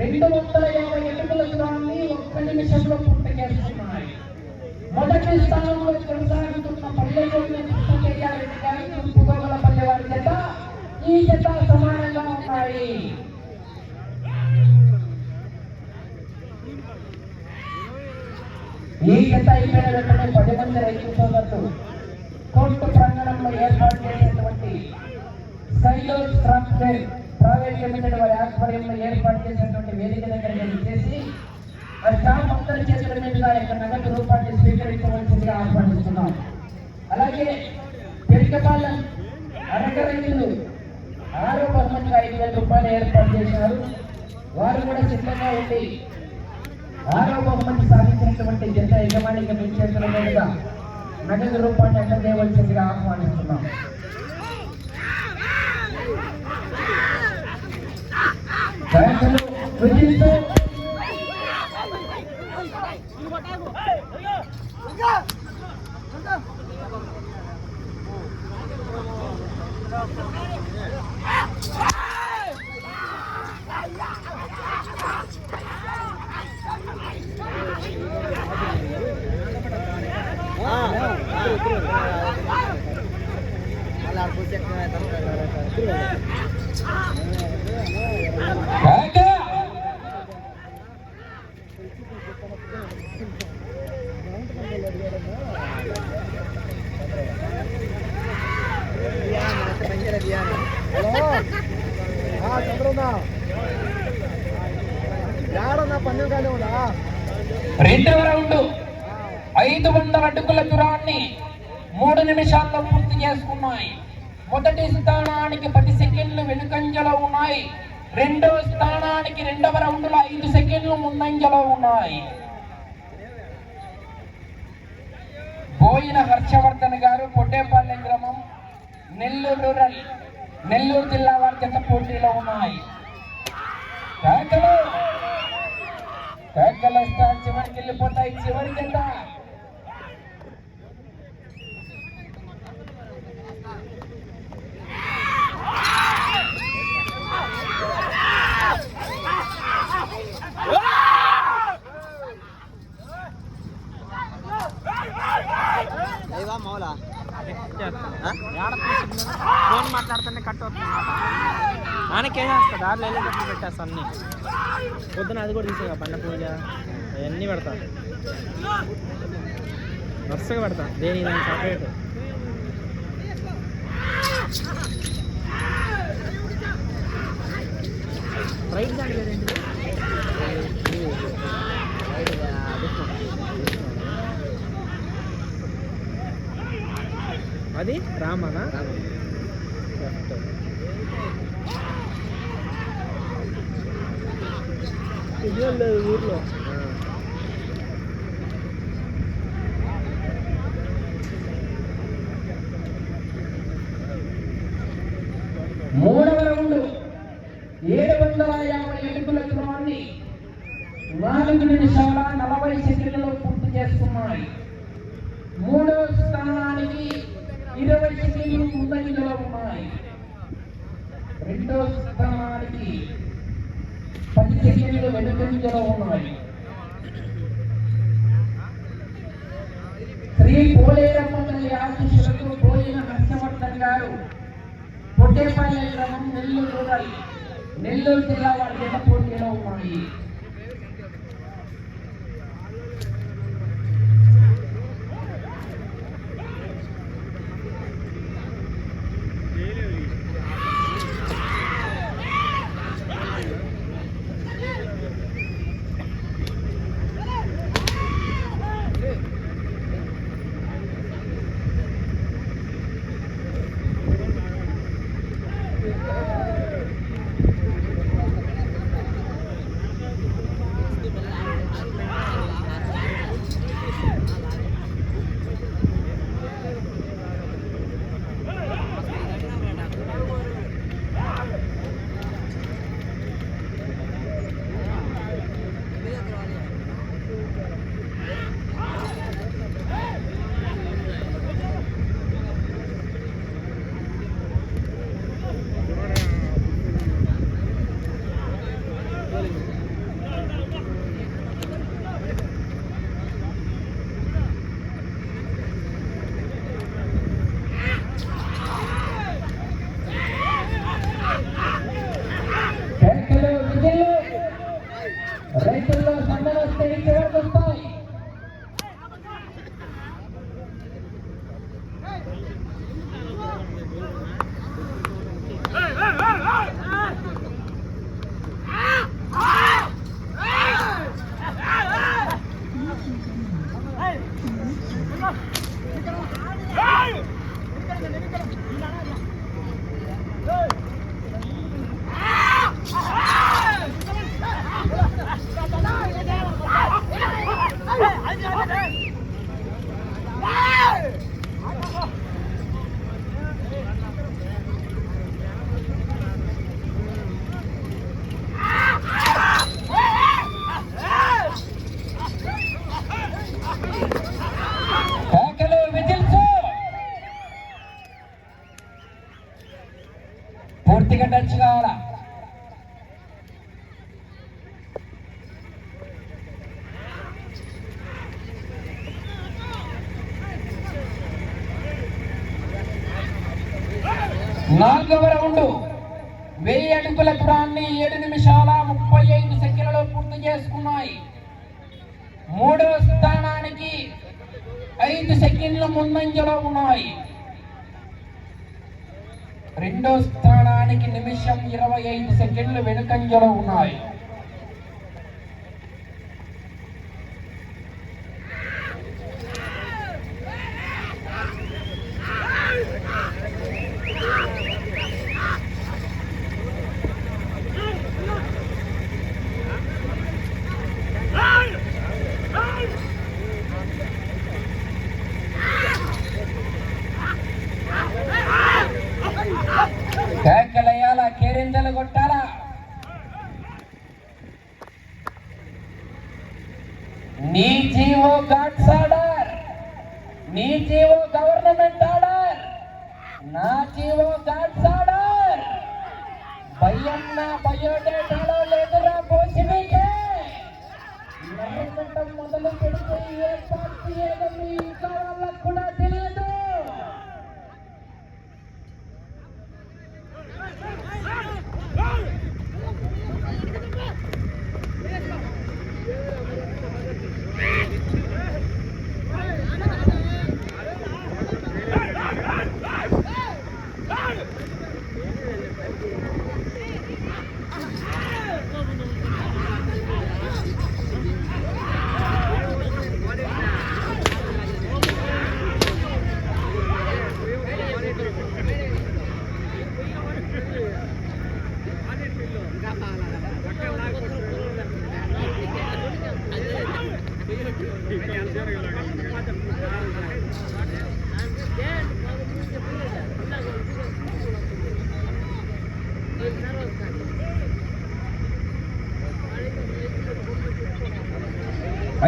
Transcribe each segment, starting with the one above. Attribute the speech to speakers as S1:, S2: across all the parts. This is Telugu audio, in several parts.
S1: రెండు వందల యాభై ఎటుకల దూరాన్ని ఒక్క నిమిషంలో పూర్తి చేస్తున్నాయి. మొదటి స్థానంలో కొనసాగుతున్న పల్లెటూరు కృష్ణయ్యారెడ్డి గారి తూర్పుగోగల పల్లె వారి జత ఈ జత సమానంగా ఉన్నాయి. ఈ జత అయిపోయిన వెంటనే పది మంది రైతు సోదరులు కోర్టు ప్రాంగణంలో ఏర్పాటు చేసినటువంటి సైలో సాఫ్ట్వేర్ ప్రైవేట్ వారి ఆధ్వర్యంలో ఏర్పాటు చేసినటువంటి వేదిక దగ్గర చేసి ఆ స్టాఫ్ అందరి చేతుల మీదుగా యొక్క నగదు రూపాన్ని స్వీకరించవలసిందిగా ఆహ్వానిస్తున్నాం. అలాగే పెరికపాలెం అరక రైతులు ఆరో బహుమతిగా ఐదు వేల రూపాయలు ఏర్పాటు చేశారు. వారు కూడా సిద్ధంగా ఉండి ఆరో బహుమతి సాధించినటువంటి జత యజమానిక మీ చేతుల మీదుగా నగదు రూపాన్ని అందజేయవలసిందిగా ఆహ్వానిస్తున్నాం. Bayang talo. Pwede nito. Thank you. పూర్తి చేసుకున్నాయి. మొదటి స్థానానికి పది సెకండ్లు వెనుకంజలో ఉన్నాయి. రెండవ స్థానానికి రెండవ రౌండ్లో ఐదు సెకండ్లు ముందంజలో ఉన్నాయి. బోయిన హర్షవర్ధన్ గారు పొట్టేపల్లి గ్రామం నెల్లూరు రూరల్ నెల్లూరు జిల్లా వారి జత పోటీలో ఉన్నాయి. కేకలు! కేకలు స్టార్ చివరికి వెళ్ళిపోతాయి చివరి జత
S2: ఆయనకే చేస్తా దారిలో వెళ్ళేటప్పుడు పెట్టేస్తా అన్ని. పొద్దున అది కూడా తీసేగా పండ పూజ అవన్నీ పెడతా. వరుసగా పెడతా దేని దాని సపరేట్ రైట్ దాని లేదండి అది Ramana?
S1: Rama deberían de vivirlo. Shri Poleramma తల్లి ఆశీస్సులకు పోయిన హర్షవర్ధన్ గారు పొట్టేపల్లి గ్రామం నెల్లూరు రూరల్ నెల్లూరు జిల్లా వారి జత పోటీలో ఉన్నాయి. Thank you. నాలుగవ రౌండ్. వెయ్యి అడుగుల దూరాన్ని ఏడు నిమిషాల ముప్పై ఐదు సెకండ్లలో పూర్తి చేసుకున్నాయి. మూడవ స్థానానికి ఐదు సెకండ్ల ముందంజలో ఉన్నాయి. రెండో స్థానానికి నిమిషం ఇరవై ఐదు సెకండ్లు వెనుకంజలో ఉన్నాయి.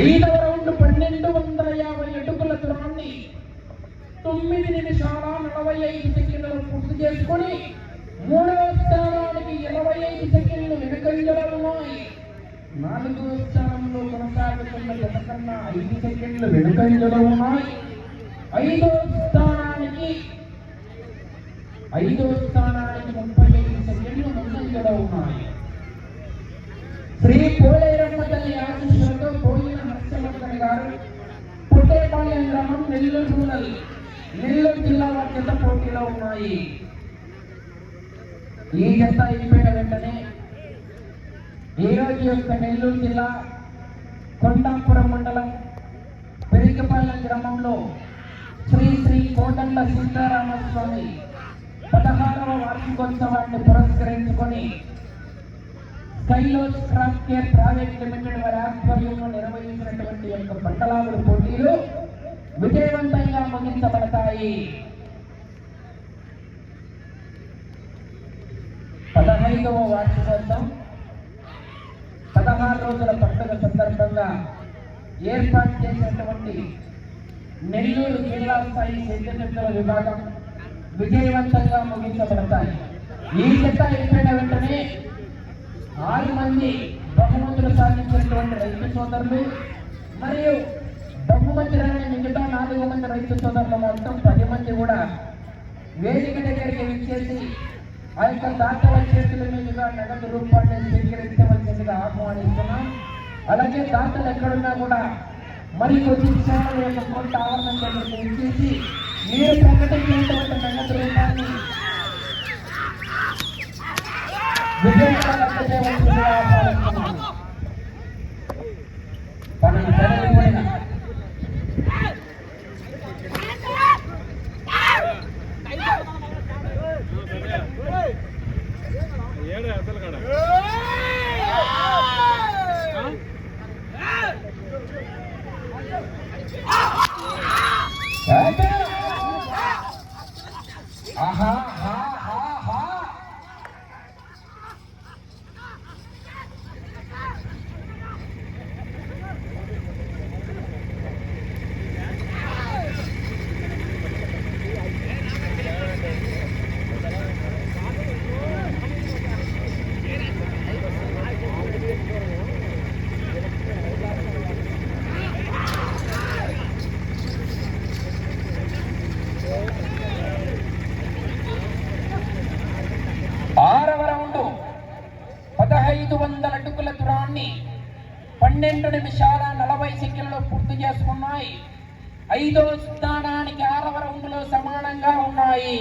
S1: ఐదవ రౌండ్ పన్నెండు వందల యాభై అడుగుల దూరాన్ని తొమ్మిది నిమిషాల నలభై ఐదు సెకండ్లు పూర్తి చేసుకొని మూడవ స్థానానికి ఇరవై ఐదు సెకండ్లు వెనుకంజలో ఉన్నాయి. నాలుగవ స్థానంలో కొనసాగుతున్న జత కన్నా ఐదు సెకండ్లు వెనుకంజలో ఉన్నాయి. ఐదవ స్థానానికి ఐదవ స్థానానికి ముప్పై ఐదు సెకండ్లు ముందంజలో ఉన్నాయి. శ్రీ పోలేరమ్మ తల్లి ఆశ పోయిన హర్షవర్ధన్ గారు పుట్టేపాలెం గ్రామం నెల్లూరు రూరల్ నెల్లూరు జిల్లా వారి పోటీలో ఉన్నాయి. ఈ జత అయిపోయిన వెంటనే ఈరోజు రోజు యొక్క నెల్లూరు జిల్లా కొండాపురం మండలం పెరిగిపల్లె గ్రామంలో శ్రీ శ్రీ కోదండ సీతారామస్వామి పదహారవ వార్షికోత్సవాన్ని పురస్కరించుకొని Skylos craft care private limited వారి ఆధ్వర్యంలో నిర్వహించినటువంటి యొక్క బట్టలాగుడు పోటీలు విజయవంతంగా ముగించబడతాయి. పదహైదవ వార్షికోత్సవం పదహారు రోజుల పండుగ సందర్భంగా ఏర్పాటు చేసినటువంటి నెల్లూరు జిల్లా స్థాయి సెంటిమెంటల విభాగం విజయవంతంగా ముగించబడతాయి. ఈ చెత్త అయిపోయిన వెంటనే ఆరు మంది బహుమతులు సాధించినటువంటి రైతు సోదరులు మరియు బహుమతి రాని మిగతా నాలుగు మంది రైతు సోదరులు మొత్తం పది మంది కూడా వేదిక దగ్గరికి విచ్చేసి ఆ యొక్క దాతల చేతుల మీదుగా నగదు రూపాన్ని స్వీకరించవలసిందిగా ఆహ్వానిస్తున్నాం. అలాగే దాతలు ఎక్కడున్నా కూడా మరి కొద్ది క్షణాల యొక్క కొంత ఆవరణం దగ్గరికి విచ్చేసి మీరు ప్రకటించినటువంటి నగదు రూపాన్ని విజయవాడ చేయవలసిందిగా ఆహ్వానిస్తున్నాం. పన్నెండు Amen. వందల అటుకుల దూరాన్ని పన్నెండు నిమిషాల నలభై సెకండ్లో పూర్తి చేసుకున్నాయి. ఐదో స్థానానికి ఆరవ రౌండ్లో సమానంగా ఉన్నాయి.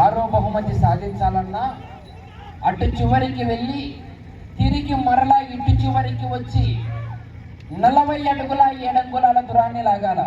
S1: ఆరో బహుమతి సాధించాలన్నా అటు చివరికి వెళ్ళి తిరిగి మరలా ఇటు చివరికి వచ్చి నలభై అడుగుల ఏడంగుల దూరాన్ని లాగాల.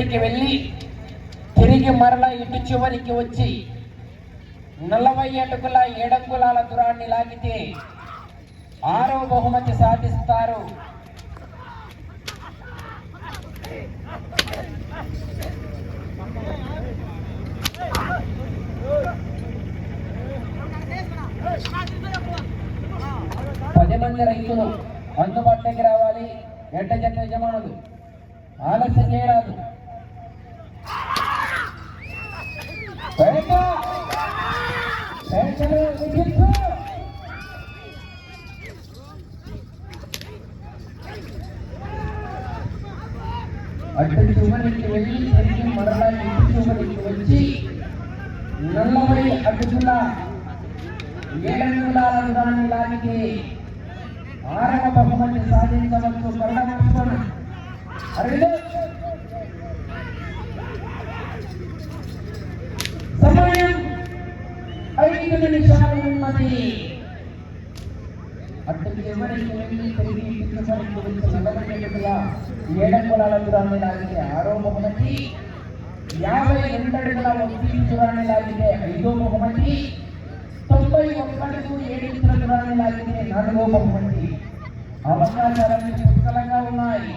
S1: చివరికి వెళ్ళి తిరిగి మరలా ఇటు చివరికి వచ్చి నలభై అడుగుల ఏడంగులాల దూరాన్ని లాగితే ఆరో బహుమతి సాధిస్తారు. పది మంది రైతులు అందుబాటులోకి రావాలి. ఎడ్ల జత యజమానులు. ఆలస్యం చేయరాదు. పేట! పేటలో వెళ్ళి తిరిగి మరలా ఇటు చివరికి వచ్చి నలభై అడుగుల ఏడంగుళాల దూరాన్ని ఆరవ బహుమతి సాధించవచ్చు. మరణ అరవింద్ సమయం ఐదు నిమిషాలు ఉన్నది ఎవరికి తిరిగి దూరాన్ని లాగితే ఆరో బహుమతి యాభై రెండు అడుగుల దూరాన్ని లాగితే ఐదో బహుమతి తొంభై ఒక్కడుగు ఏడు దూరాన్ని లాగితే నాలుగో బహుమతి అవకాశాలన్నీ పుష్కలంగా ఉన్నాయి.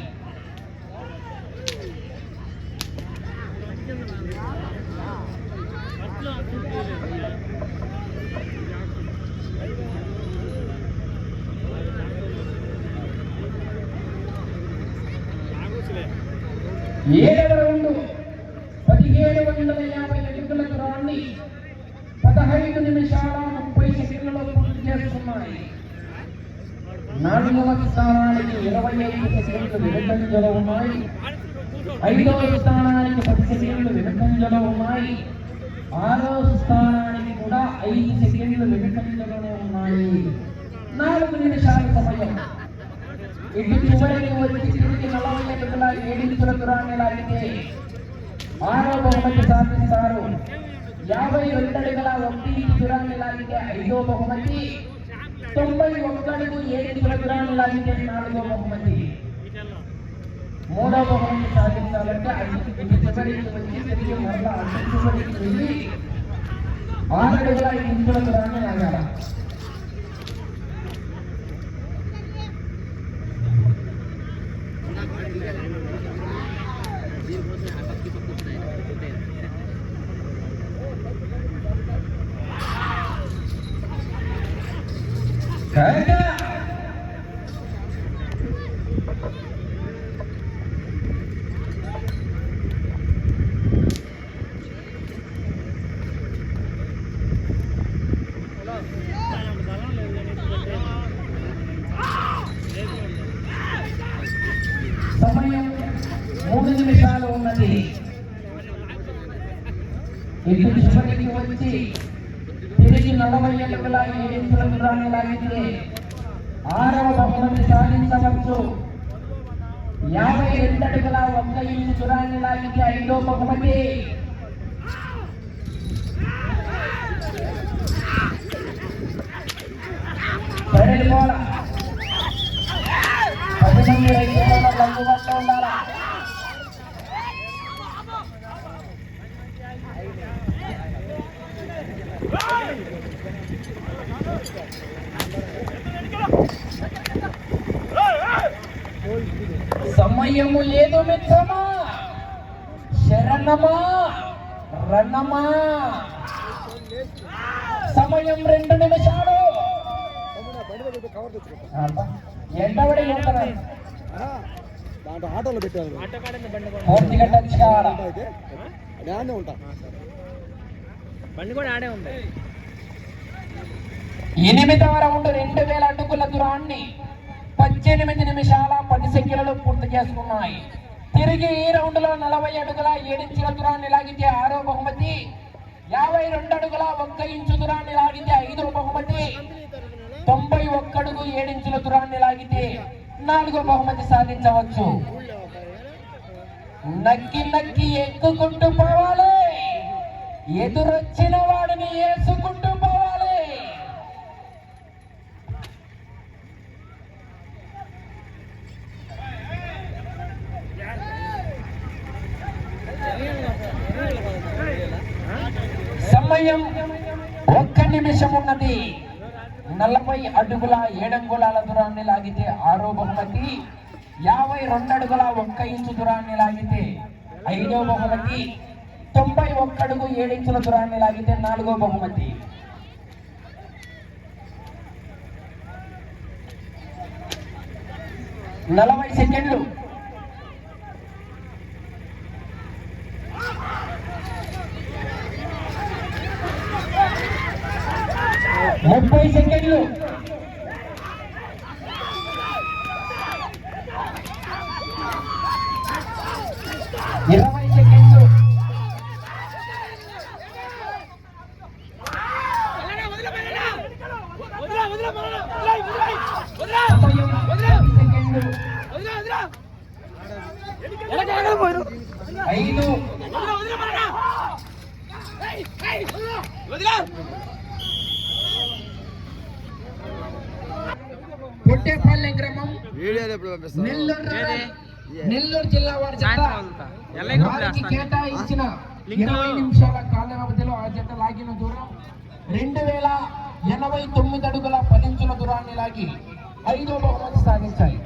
S1: ఏడవ రౌండ్ పదిహేడు వందల యాభై అడుగుల దూరాన్ని పదహైదు నిమిషాల ముప్పై సెకండ్లలో పూర్తి చేస్తున్నాయి. నాలుగవ స్థానానికి ఇరవై ఐదు సెకండ్లు వెనుకంజలో ఉన్నాయి. ఐదవ స్థానానికి పది సెకండ్లు వెనుకంజలో ఉన్నాయి. ఆరో స్థానానికి కూడా ఐదు సెకండ్లు వెనుకంజలోనే ఉన్నాయి. నాలుగు నిమిషాల సమయం. ఇటు చివరికి వచ్చి తిరిగి నలభై అడుగుల ఏడించుల దూరాన్ని లాగితే ఆరో బహుమతి సాధిస్తారు యాభై రెండు అడుగుల ఒకటి దూరాన్ని లాగితే ఐదో బహుమతి తొంభై ఒక్కడుగు ఏడించుల దూరాన్ని లాగితే నాలుగో బహుమతి మూడో బహుమతి సాధించాలంటే అటు చివరికి వచ్చి తిరిగి మరలా చివరికి వెళ్ళి ఆరు అడుగుల దూరాన్ని లాగాల Kaya! సమయం మూడు నిమిషాలు ఉన్నది ఇటు చివరికి వచ్చి తిరిగి నలభై అడుగుల ఏడించుల దూరాన్ని లాగితే ఆరవ బహుమతి సాధించవచ్చు. యాభై రెండు అడుగుల ఒక్క ఇంచు దూరాన్ని లాగితే ఐదో బహుమతి సరైన సమయము లేదు మిత్రమా. శరణమా రణమా. సమయం రెండు నిమిషాలు.
S3: కవర్
S1: ఎండబడి
S3: దాంట్లో ఆటోలో
S2: పెట్టారు
S1: పూర్తిగా టచ్
S3: అయితే ఉంటా
S2: బండి కూడా ఆడే ఉంది.
S1: ఎనిమిదవ రౌండ్ రెండు వేల అడుగుల దూరాన్ని పద్దెనిమిది నిమిషాల పది సెకండ్లు పూర్తి చేసుకున్నాయి. తిరిగి ఈ రౌండ్లో నలభై అడుగుల ఏడించుల దూరాన్ని లాగితే ఆరో బహుమతి యాభై రెండు అడుగుల ఒక్క ఇంచు దూరాన్ని లాగితే ఐదో బహుమతి తొంభై ఒక్కడుగు ఏడించుల దూరాన్ని లాగితే నాలుగో బహుమతి సాధించవచ్చు. నక్కి నక్కి ఎక్కుకుంటూ పోవాలి. ఎదురొచ్చిన వాడిని వేసుకుంటూ నిమిషం ఉన్నది నలభై అడుగుల ఏడంగుళాల దూరాన్ని లాగితే ఆరో బహుమతి. యాభై రెండు అడుగుల ఒక్క ఇంచు దూరాన్ని లాగితే ఐదో బహుమతి. తొంభై ఒక్క అడుగు ఏడించుల దూరాన్ని లాగితే నాలుగో బహుమతి. నలభై సెకండ్లు. ముప్పై సెకండ్లు ఇరవై సెకండ్లు సమయం పది పుట్టేపల్లె గ్రామం. నెల్లూరు? నెల్లూరు జిల్లా వారి జత వారికి కేటాయించిన ఇరవై నిమిషాల కాల వ్యవధిలో ఆ జత లాగిన దూరం రెండు వేల ఎనభై తొమ్మిది అడుగుల పదించుల దూరాన్ని లాగి ఐదో బహుమతి సాధించాయి